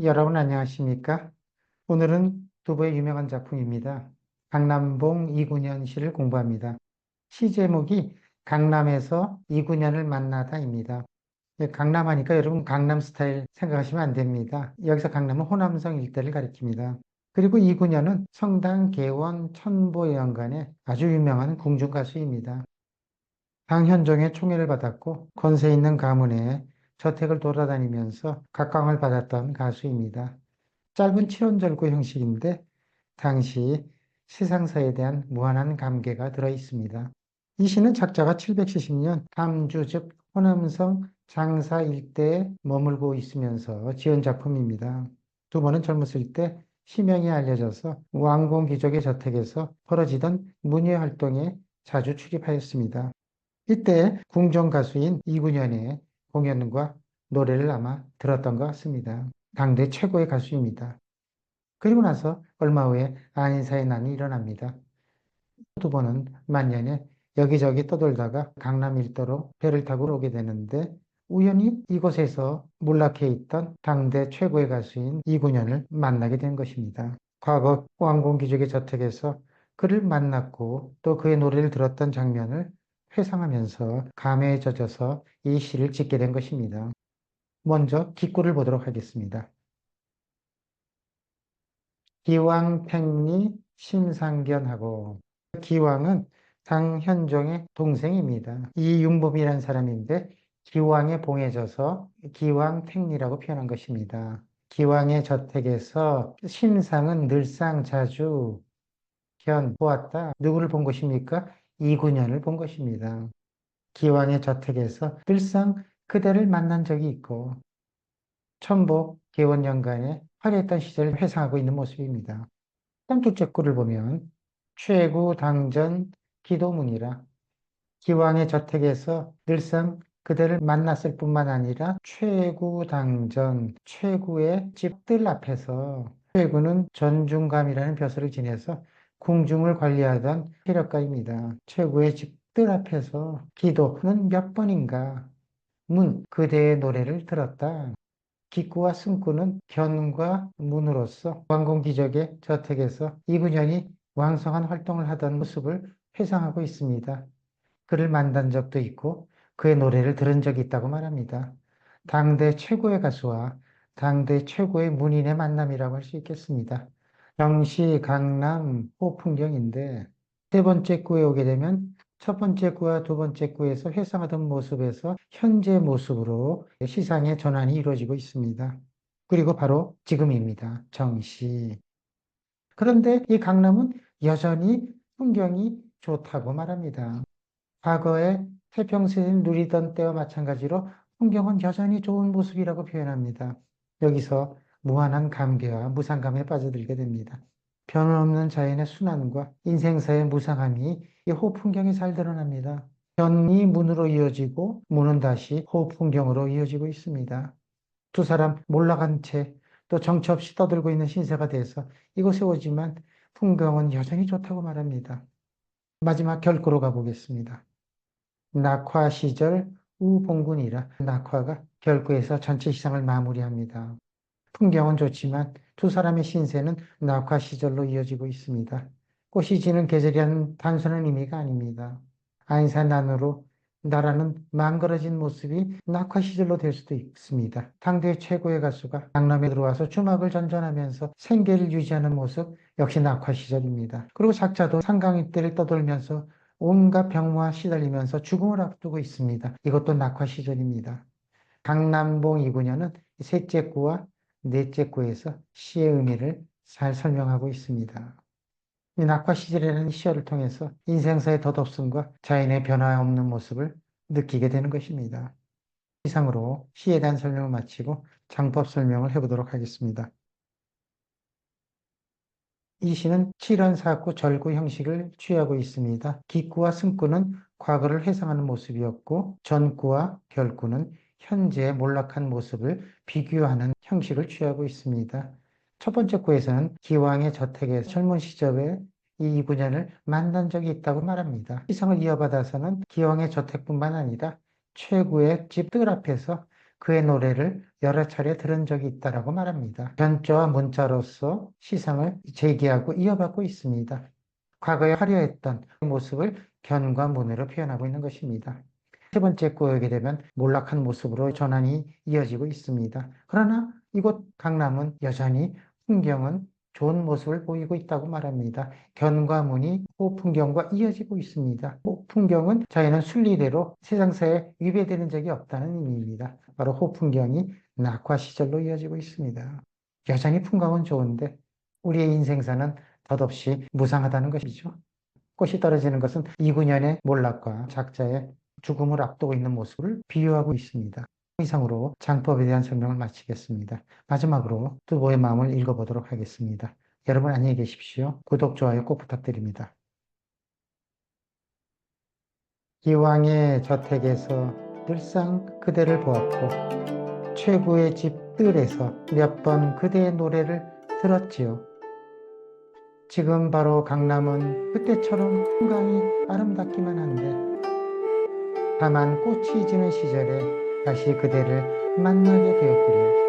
여러분 안녕하십니까? 오늘은 두부의 유명한 작품입니다. 강남봉 이군현 시를 공부합니다. 시 제목이 강남에서 이군현을 만나다입니다. 예, 강남 하니까 여러분 강남 스타일 생각하시면 안 됩니다. 여기서 강남은 호남성 일대를 가리킵니다. 그리고 이군현은 성당 개원 천보연간의 아주 유명한 궁중 가수입니다. 당현종의 총애를 받았고 권세 있는 가문에 저택을 돌아다니면서 각광을 받았던 가수입니다. 짧은 칠원절구 형식인데 당시 세상사에 대한 무한한 감개가 들어 있습니다. 이 시는 작자가 770년 담주 즉 호남성 장사 일대에 머물고 있으면서 지은 작품입니다. 두 번은 젊었을 때 시명이 알려져서 왕공 귀족의 저택에서 벌어지던 문예 활동에 자주 출입하였습니다. 이때 궁정 가수인 이군현의 공연과 노래를 아마 들었던 것 같습니다. 당대 최고의 가수입니다. 그리고 나서 얼마 후에 안인사의 난이 일어납니다. 두 번은 만년에 여기저기 떠돌다가 강남 일도로 배를 타고 오게 되는데 우연히 이곳에서 몰락해 있던 당대 최고의 가수인 이군현을 만나게 된 것입니다. 과거 왕공기족의 저택에서 그를 만났고 또 그의 노래를 들었던 장면을 회상하면서 감회에 젖어서 이 시를 짓게 된 것입니다. 먼저 기구를 보도록 하겠습니다. 기왕 팽리 심상견하고 기왕은 당현종의 동생입니다. 이윤범이라는 사람인데 기왕에 봉해져서 기왕 팽리라고 표현한 것입니다. 기왕의 저택에서 심상은 늘상 자주 견 보았다. 누구를 본 것입니까? 이군현을 본 것입니다. 기왕의 저택에서 늘상 그대를 만난 적이 있고 천복 개원연간에 화려했던 시절을 회상하고 있는 모습입니다. 딴 둘째 꼴을 보면 최구 당전 기도문이라 기왕의 저택에서 늘상 그대를 만났을 뿐만 아니라 최구 당전 최구의 집들 앞에서 최구는 전중감이라는 벼슬을 지내서 궁중을 관리하던 세력가입니다. 최구의 집들 앞에서 기도는 몇 번인가 문, 그대의 노래를 들었다. 기구와 승구는 견과 문으로서 왕공기적의 저택에서 이군현이 왕성한 활동을 하던 모습을 회상하고 있습니다. 그를 만난 적도 있고 그의 노래를 들은 적이 있다고 말합니다. 당대 최고의 가수와 당대 최고의 문인의 만남이라고 할 수 있겠습니다. 경시, 강남, 호풍경인데 세 번째 구에 오게 되면 첫 번째 구와 두 번째 구에서 회상하던 모습에서 현재 모습으로 시상의 전환이 이루어지고 있습니다. 그리고 바로 지금입니다. 정시. 그런데 이 강남은 여전히 풍경이 좋다고 말합니다. 과거에 태평선을 누리던 때와 마찬가지로 풍경은 여전히 좋은 모습이라고 표현합니다. 여기서 무한한 감개와 무상감에 빠져들게 됩니다. 변함없는 자연의 순환과 인생사의 무상함이 이 호풍경에 잘 드러납니다. 변이 문으로 이어지고 문은 다시 호풍경으로 이어지고 있습니다. 두 사람 몰락한 채 또 정처 없이 떠들고 있는 신세가 돼서 이곳에 오지만 풍경은 여전히 좋다고 말합니다. 마지막 결구로 가보겠습니다. 낙화 시절 우봉군이라 낙화가 결구에서 전체 시상을 마무리합니다. 풍경은 좋지만 두 사람의 신세는 낙화 시절로 이어지고 있습니다. 꽃이 지는 계절이라는 단순한 의미가 아닙니다. 아인산난으로 나라는 망가러진 모습이 낙화 시절로 될 수도 있습니다. 당대 최고의 가수가 강남에 들어와서 주막을 전전하면서 생계를 유지하는 모습 역시 낙화 시절입니다. 그리고 작자도 상강일대를 떠돌면서 온갖 병마와 시달리면서 죽음을 앞두고 있습니다. 이것도 낙화 시절입니다. 강남봉 이구년은 셋째 구와 넷째 구에서 시의 의미를 잘 설명하고 있습니다. 이 낙화 시절에는 시야를 통해서 인생사의 덧없음과 자연의 변화 없는 모습을 느끼게 되는 것입니다. 이상으로 시에 대한 설명을 마치고 장법 설명을 해보도록 하겠습니다. 이 시는 칠원사구 절구 형식을 취하고 있습니다. 기구와 승구는 과거를 회상하는 모습이었고 전구와 결구는 현재의 몰락한 모습을 비교하는 형식을 취하고 있습니다. 첫 번째 구에서는 기왕의 저택에 젊은 시절에 이 이군현을 만난 적이 있다고 말합니다. 시상을 이어받아서는 기왕의 저택뿐만 아니라 최고의 집들 앞에서 그의 노래를 여러 차례 들은 적이 있다라고 말합니다. 견조와 문자로서 시상을 제기하고 이어받고 있습니다. 과거에 화려했던 모습을 견과 문으로 표현하고 있는 것입니다. 세 번째 구역에 되면 몰락한 모습으로 전환이 이어지고 있습니다. 그러나 이곳 강남은 여전히 풍경은 좋은 모습을 보이고 있다고 말합니다. 견과 문이 호풍경과 이어지고 있습니다. 호풍경은 자연은 순리대로 세상사에 위배되는 적이 없다는 의미입니다. 바로 호풍경이 낙화 시절로 이어지고 있습니다. 여전히 풍광은 좋은데 우리의 인생사는 덧없이 무상하다는 것이죠. 꽃이 떨어지는 것은 이구년의 몰락과 작자의 죽음을 앞두고 있는 모습을 비유하고 있습니다. 이상으로 장법에 대한 설명을 마치겠습니다. 마지막으로 두보의 마음을 읽어보도록 하겠습니다. 여러분 안녕히 계십시오. 구독, 좋아요 꼭 부탁드립니다. 기왕의 저택에서 늘상 그대를 보았고 최고의 집 뜰에서 몇 번 그대의 노래를 들었지요. 지금 바로 강남은 그때처럼 풍광이 아름답기만 한데 다만 꽃이 지는 시절에 다시 그대를 만나게 되었구려.